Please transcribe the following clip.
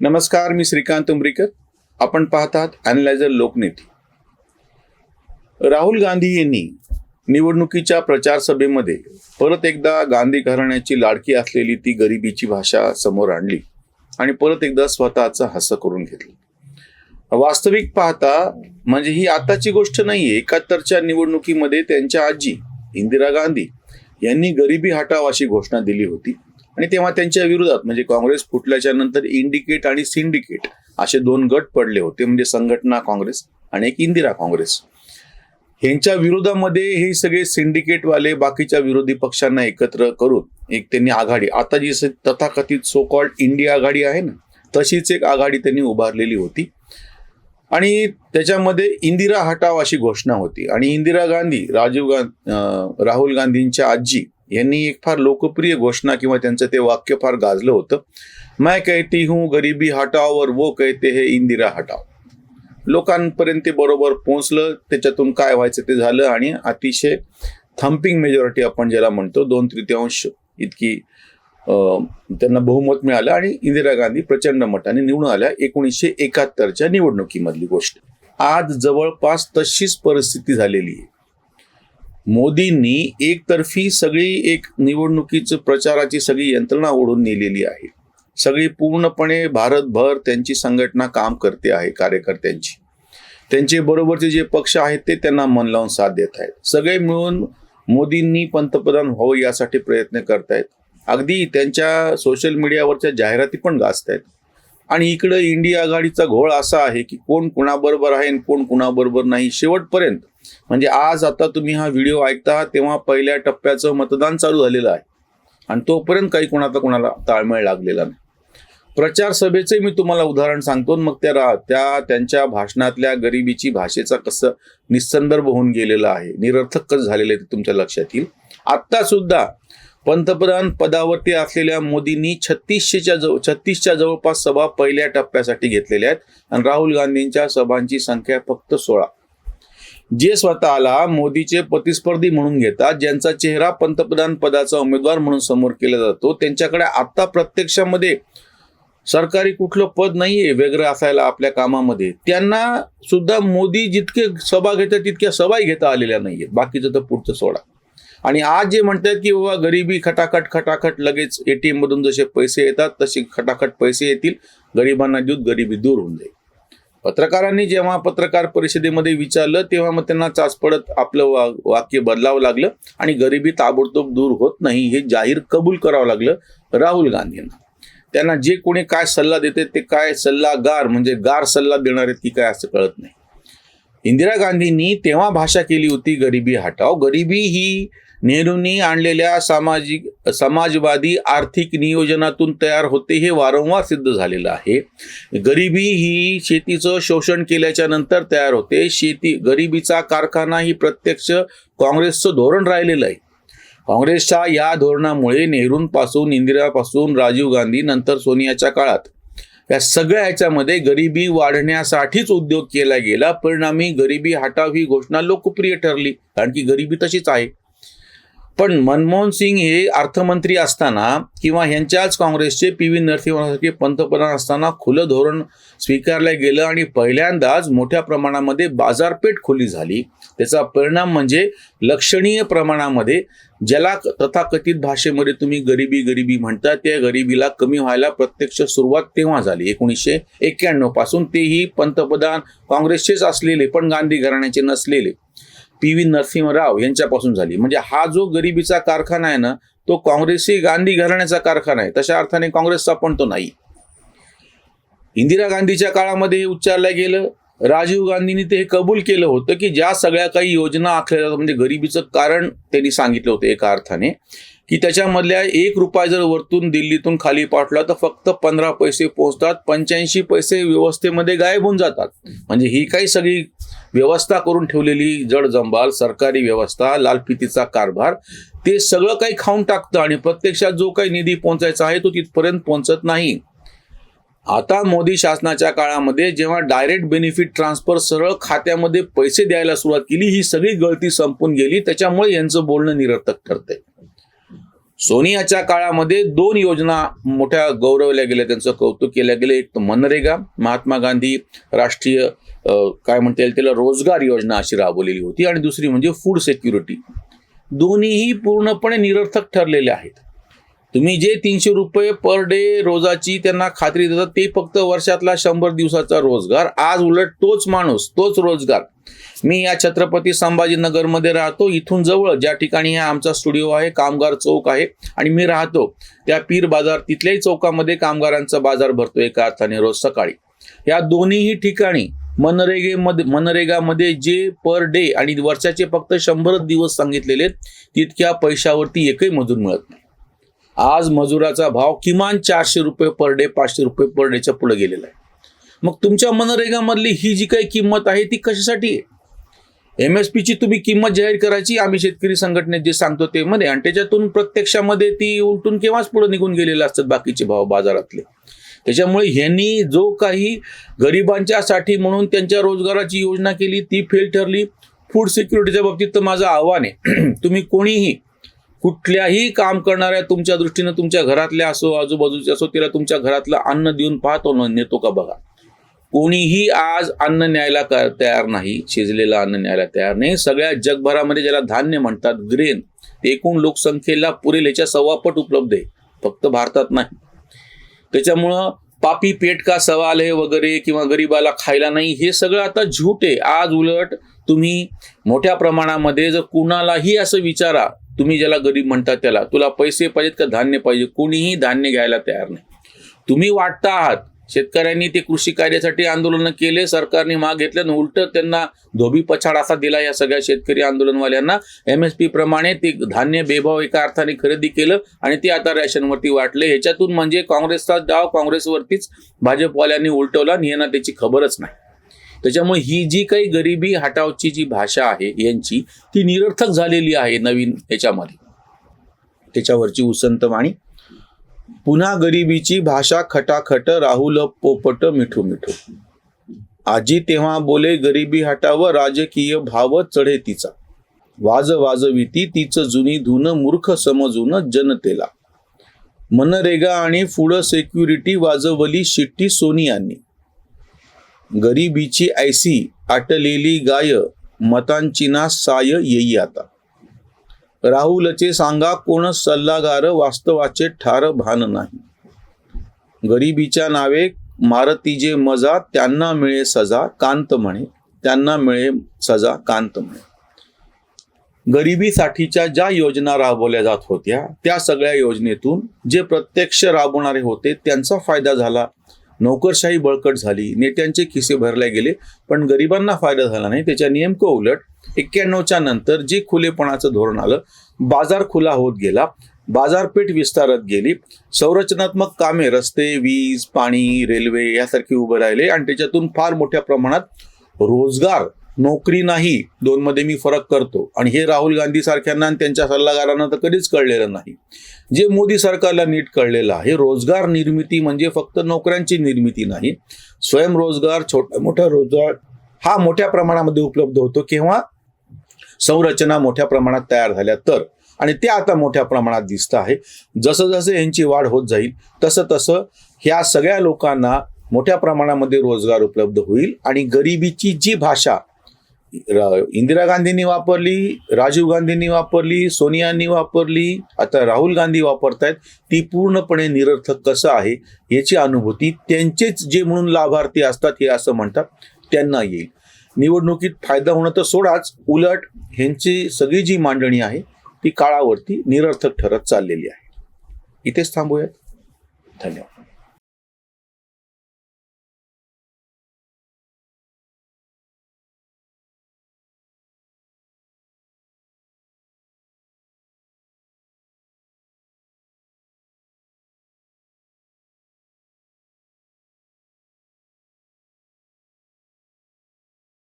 नमस्कार मी श्रीकांत उमरीकर. आपण पाहतात अॅनलायझर लोकनेते. राहुल गांधी यांनी निवडणुकीच्या प्रचार सभेमध्ये परत एकदा गांधी घराण्याची लाडकी असलेली ती गरिबीची भाषा समोर आणली आणि परत एकदा स्वतःचं हसं करून घेतलं. वास्तविक पाहता म्हणजे ही आताची गोष्ट नाहीये. एकाहत्तरच्या निवडणुकीमध्ये त्यांच्या आजी इंदिरा गांधी यांनी गरिबी हटाव अशी घोषणा दिली होती. आणि तेव्हा त्यांच्या विरोधात म्हणजे काँग्रेस फुटल्याच्या नंतर इंडिकेट आणि सिंडिकेट असे दोन गट पडले होते म्हणजे संघटना काँग्रेस आणि एक इंदिरा काँग्रेस. ह्यांच्या विरोधामध्ये हे सगळे सिंडिकेटवाले बाकीच्या विरोधी पक्षांना एकत्र करून एक त्यांनी आघाडी आता जी तथाकथित सो कॉल्ड इंडिया आघाडी आहे ना तशीच एक आघाडी त्यांनी उभारलेली होती. आणि त्याच्यामध्ये इंदिरा हटाव अशी घोषणा होती. आणि इंदिरा गांधी राजीव गांधी राहुल गांधींच्या आजी यांनी एक फार लोकप्रिय घोषणा किंवा त्यांचं ते वाक्य फार गाजलं होतं. मैं कहती हूँ गरिबी हटाव और वो कहते हे इंदिरा हटाव लोकांपर्यंत ते बरोबर पोहोचलं त्याच्यातून काय व्हायचं ते झालं आणि अतिशय थम्पिंग मेजॉरिटी आपण ज्याला म्हणतो दोन तृतीयांश इतकी त्यांना बहुमत मिळालं आणि इंदिरा गांधी प्रचंड मताने निवडून आल्या एकोणीसशे एकाहत्तरच्या निवडणुकीमधली गोष्ट. आज जवळपास तशीच परिस्थिती झालेली आहे. मोदींनी एकतर्फी सगळी एक निवडणुकीचं प्रचाराची सगळी यंत्रणा ओढून नेलेली आहे. सगळी पूर्णपणे भारतभर त्यांची संघटना काम करते आहे कार्यकर्त्यांची. त्यांचे बरोबरचे जे पक्ष आहेत ते त्यांना मन लावून साथ देत आहेत. सगळे मिळून मोदींनी पंतप्रधान व्हावं यासाठी प्रयत्न करतायत. अगदी त्यांच्या सोशल मीडियावरच्या जाहिराती पण गाजत आहेत आणि इकडं इंडिया आघाडीचा घोळ असा आहे की कोण कुणाबरोबर आहे आणि कोण कुणाबरोबर नाही शेवटपर्यंत म्हणजे आज आता तुम्ही हा व्हिडिओ ऐकता तेव्हा पहिल्या टप्प्याचं मतदान चालू झालेलं आहे. आणि तोपर्यंत काही कोणाचा कोणाला ताळमेळ लागलेला नाही. प्रचार सभेचे मी तुम्हाला उदाहरण सांगतो मग त्या रा- त्या त्यांच्या भाषणातल्या गरिबीची भाषेचा कसं निसंदर्भ होऊन गेलेला आहे. निरर्थक कसं झालेलं आहे ते तुमच्या लक्षात येईल. आत्ता सुद्धा पंतप्रधान पदावरती असलेल्या मोदींनी छत्तीसशेच्या जवळ छत्तीसच्या जवळपास सभा पहिल्या टप्प्यासाठी घेतलेल्या आहेत. आणि राहुल गांधींच्या सभांची संख्या फक्त सोळा. जे स्वतःला मोदीचे प्रतिस्पर्धी म्हणून घेतात ज्यांचा चेहरा पंतप्रधान पदाचा उमेदवार म्हणून समोर केला जातो त्यांच्याकडे आता प्रत्यक्षामध्ये सरकारी कुठलं पद नाहीये वेगळं असायला आपल्या कामामध्ये. त्यांना सुद्धा मोदी जितके सभा घेतात तितक्या सभाही घेता आलेल्या नाहीयेत. बाकीचं तर पुढचं सोडा. आणि आज जे म्हणतात की बाबा गरिबी खटाखट खटाखट लगेच एटीएम मधून जसे पैसे येतात तसे खटाखट पैसे येतील. गरिबांना देऊन गरिबी दूर होऊन जाईल. पत्रकारांनी जेव्हा पत्रकार परिषदेमध्ये विचारलं तेव्हा मग त्यांना चाच पडत आपलं वा वाक्य बदलावं लागलं आणि गरिबी ताबडतोब दूर होत नाही हे जाहीर कबूल करावं लागलं राहुल गांधींना. त्यांना जे कोणी काय सल्ला देते ते काय सल्लागार म्हणजे गार सल्ला देणार आहेत की काय असं कळत नाही. इंदिरा गांधींनी तेव्हा भाषा केली होती गरिबी हटाव गरिबी ही नेहरूंनी आणलेल्या सामाजिक समाजवादी आर्थिक नियोजनातून तयार होते हे वारंवार सिद्ध झालेलं आहे. गरिबी ही शेतीचं शोषण केल्याच्यानंतर तयार होते. शेती गरिबीचा कारखाना ही प्रत्यक्ष काँग्रेसचं धोरण राहिलेलं आहे. काँग्रेसच्या या धोरणामुळे नेहरूंपासून इंदिरापासून राजीव गांधी नंतर सोनियाच्या काळात या सगळ्या ह्याच्यामध्ये गरिबी वाढण्यासाठीच उद्योग केला गेला. परिणामी गरिबी हटाव ही घोषणा लोकप्रिय ठरली. कारण की गरिबी तशीच आहे. पण मनमोहन सिंग हे अर्थमंत्री असताना किंवा ह्यांच्याच काँग्रेसचे पी व्ही नरसिंहसारखे पंतप्रधान असताना खुलं धोरण स्वीकारलं गेलं आणि पहिल्यांदाच मोठ्या प्रमाणामध्ये बाजारपेठ खुली झाली. त्याचा परिणाम म्हणजे लक्षणीय प्रमाणामध्ये ज्याला तथाकथित भाषेमध्ये तुम्ही गरिबी गरिबी म्हणता त्या गरिबीला कमी व्हायला प्रत्यक्ष सुरुवात तेव्हा झाली एकोणीसशे एक्क्याण्णवपासून. तेही पंतप्रधान काँग्रेसचेच असलेले पण गांधी घराण्याचे नसलेले. पी व्ही नरसिंहराव यांच्यापासून झाली. म्हणजे हा जो गरिबीचा कारखाना आहे ना तो काँग्रेसी गांधी घराण्याचा कारखाना आहे. तशा अर्थाने काँग्रेसचा पण तो नाही. इंदिरा गांधीच्या काळामध्ये हे उच्चारलं गेलं. राजीव गांधींनी ते हे कबूल केलं होतं की ज्या सगळ्या काही योजना आखल्या जातात म्हणजे गरिबीचं कारण त्यांनी सांगितलं होतं एका अर्थाने. की त्याच्यामधल्या एक रुपया जर वरतून दिल्लीतून खाली पाठला तर फक्त पंधरा पैसे पोहोचतात पंच्याऐंशी पैसे व्यवस्थेमध्ये गायब होऊन जातात. म्हणजे ही काही सगळी व्यवस्था करून ठेवलेली जड जंबाल सरकारी व्यवस्था लालफितीचा कारभार ते सगळं काही खाऊन टाकतं आणि प्रत्यक्षात जो काही निधी पोहोचायचा आहे तो तिथपर्यंत पोहोचत नाही. आता मोदी शासनाच्या काळामध्ये जेव्हा डायरेक्ट बेनिफिट ट्रान्सफर सरळ खात्यामध्ये पैसे द्यायला सुरुवात केली ही सगळी गळती संपून गेली त्याच्यामुळे यांचं बोलणं निरर्थक ठरतंय. सोनियाच्या काळामध्ये दोन योजना मोठ्या गौरवल्या गेल्या. त्यांचं कौतुक केलं गेलं. एक तर मनरेगा महात्मा गांधी राष्ट्रीय काय म्हणता येईल त्याला रोजगार योजना अशी राबवलेली होती. आणि दुसरी म्हणजे फूड सेक्युरिटी दोन्हीही पूर्णपणे निरर्थक ठरलेले आहेत. तुम्ही जे तीनशे रुपये पर डे रोजाची त्यांना खात्री देतात ते फक्त वर्षातला शंभर दिवसाचा रोजगार. आज उलट तोच माणूस तोच रोजगार. मी या छत्रपती संभाजीनगरमध्ये राहतो इथून जवळ. ज्या ठिकाणी हा आमचा स्टुडिओ आहे कामगार चौक आहे. आणि मी राहतो त्या पीर बाजार तिथल्याही चौकामध्ये कामगारांचा बाजार भरतो एका अर्थाने रोज सकाळी. या दोन्हीही ठिकाणी मनरेगेमध्ये मनरेगामध्ये जे पर डे आणि वर्षाचे फक्त शंभरच दिवस सांगितलेले आहेत, तितक्या पैशावरती एकही मजूर मिळत नाही. आज मजुराचा भाव किमान चारशे रुपये पर डे पाचशे रुपये पर डेच्या पुढे गेलेला आहे. मग तुमच्या मनरेगामधली ही जी काही किंमत आहे ती कशासाठी आहे? एम एस पीची तुम्ही किंमत जाहीर करायची आम्ही शेतकरी संघटनेत जे सांगतो ते मध्ये आणि त्याच्यातून प्रत्यक्षामध्ये ती उलटून केव्हाच पुढे निघून गेलेले असतात बाकीचे भाव बाजारातले. त्याच्यामुळे ह्यांनी जो काही गरिबांच्यासाठी म्हणून त्यांच्या रोजगाराची योजना केली ती फेल ठरली. फूड सिक्युरिटीच्या बाबतीत तर माझं आव्हान आहे. तुम्ही कोणीही कुठल्याही काम करणाऱ्या तुमच्या दृष्टीनं तुमच्या घरातल्या असो आजूबाजूचे असो तिला तुमच्या घरातलं अन्न देऊन पाहतो न नेतो का बघा. कोणीही आज अन्न न्यायला का- तयार नाही शिजलेलं अन्न न्यायला तयार नाही. सगळ्या जगभरामध्ये ज्याला धान्य म्हणतात ग्रेन ते एकूण लोकसंख्येला पुरेल याच्या सव्वापट उपलब्ध आहे. फक्त भारतात नाही. त्याच्यामुळं पापी पेट का सवाल आहे वगैरे किंवा गरीबाला खायला नाही हे सगळं आता झूट आहे. आज उलट तुम्ही मोठ्या प्रमाणामध्ये जर कुणालाही असं विचारा तुम्ही ज्याला गरीब म्हणतात त्याला तुला पैसे पाहिजेत का धान्य पाहिजे? कोणीही धान्य घ्यायला तयार नाही. तुम्ही वाटता आहात शेतकऱ्यांनी ते कृषी कायद्यासाठी आंदोलन केले सरकारने माग घेतलं उलट त्यांना धोबी पछाड असा दिला या सगळ्या शेतकरी आंदोलनवाल्यांना. एम एस पी प्रमाणे ते धान्य बेभाव एका अर्थाने खरेदी केलं आणि ते आता रॅशनवरती वाटले. ह्याच्यातून म्हणजे काँग्रेसचा डाव काँग्रेसवरतीच भाजपवाल्यांनी उलटवला आणि यांना त्याची खबरच नाही. त्याच्यामुळे ही जी काही गरिबी हटावची जी भाषा आहे यांची ती निरर्थक झालेली आहे नवीन याच्यामध्ये. त्याच्यावरची उसंत वाणी. पुन्हा गरिबीची भाषा खटाखट राहुल पोपट मिठू मिठू. आजी तेव्हा बोले गरिबी हटाव राजकीय भाव चढे तिचा. वाज वाजविती तीच जुनी धुन मूर्ख समजून जनतेला. मनरेगा आणि फूड सेक्युरिटी वाजवली शिट्टी सोनियांनी. गरिबीची ऐसी आटलेली गाय मतांची ना साय येई आता. राहुलचे सांगा कोण सल्लागार वास्तवाचे ठार भान नाही. गरिबीच्या नावे मारती जे मजा त्यांना मिळे सजा कांत म्हणे. त्यांना मिळे सजा कांत म्हणे. गरिबीसाठीच्या ज्या योजना राबवल्या जात होत्या त्या सगळ्या योजनेतून जे प्रत्यक्ष राबवणारे होते त्यांचा फायदा झाला. नोकरशाही बळकट झाली नेत्यांचे खिसे भरले गेले पण गरिबांना फायदा झाला नाही. त्याच्या नेमकं उलट एक्क्याण्णवच्या नंतर जे खुलेपणाचं धोरण आलं बाजार खुला होत गेला बाजारपेठ विस्तारत गेली संरचनात्मक कामे रस्ते वीज पाणी रेल्वे यासारखी उभे राहिले आणि त्याच्यातून फार मोठ्या प्रमाणात रोजगार नोकरी नाही दोनमध्ये मी फरक करतो. आणि हे राहुल गांधी सारख्यांना आणि त्यांच्या सल्लागारांना तर कधीच कळलेलं नाही. जे मोदी सरकारला नीट कळलेलं आहे रोजगार निर्मिती म्हणजे फक्त नोकऱ्यांची निर्मिती नाही. स्वयंरोजगार छोटा मोठा रोजगार हा मोठ्या प्रमाणामध्ये उपलब्ध होतो. किंवा संरचना मोठ्या प्रमाणात तयार झाल्या तर. आणि ते आता मोठ्या प्रमाणात दिसत आहे. जसं जसं यांची वाढ होत जाईल तसं तसं ह्या सगळ्या लोकांना मोठ्या प्रमाणामध्ये रोजगार उपलब्ध होईल. आणि गरिबीची जी भाषा इंदिरा गांधींनी वापरली राजीव गांधींनी वापरली सोनियांनी वापरली आता राहुल गांधी वापरतायत ती पूर्णपणे निरर्थक कसं आहे याची अनुभूती त्यांचेच जे म्हणून लाभार्थी असतात हे असं म्हणतात त्यांना येईल. निवडणुकीत फायदा होणं तर सोडाच उलट ह्यांची सगळी जी मांडणी आहे ती काळावरती निरर्थक ठरत चाललेली आहे. इथेच थांबूयात. धन्यवाद.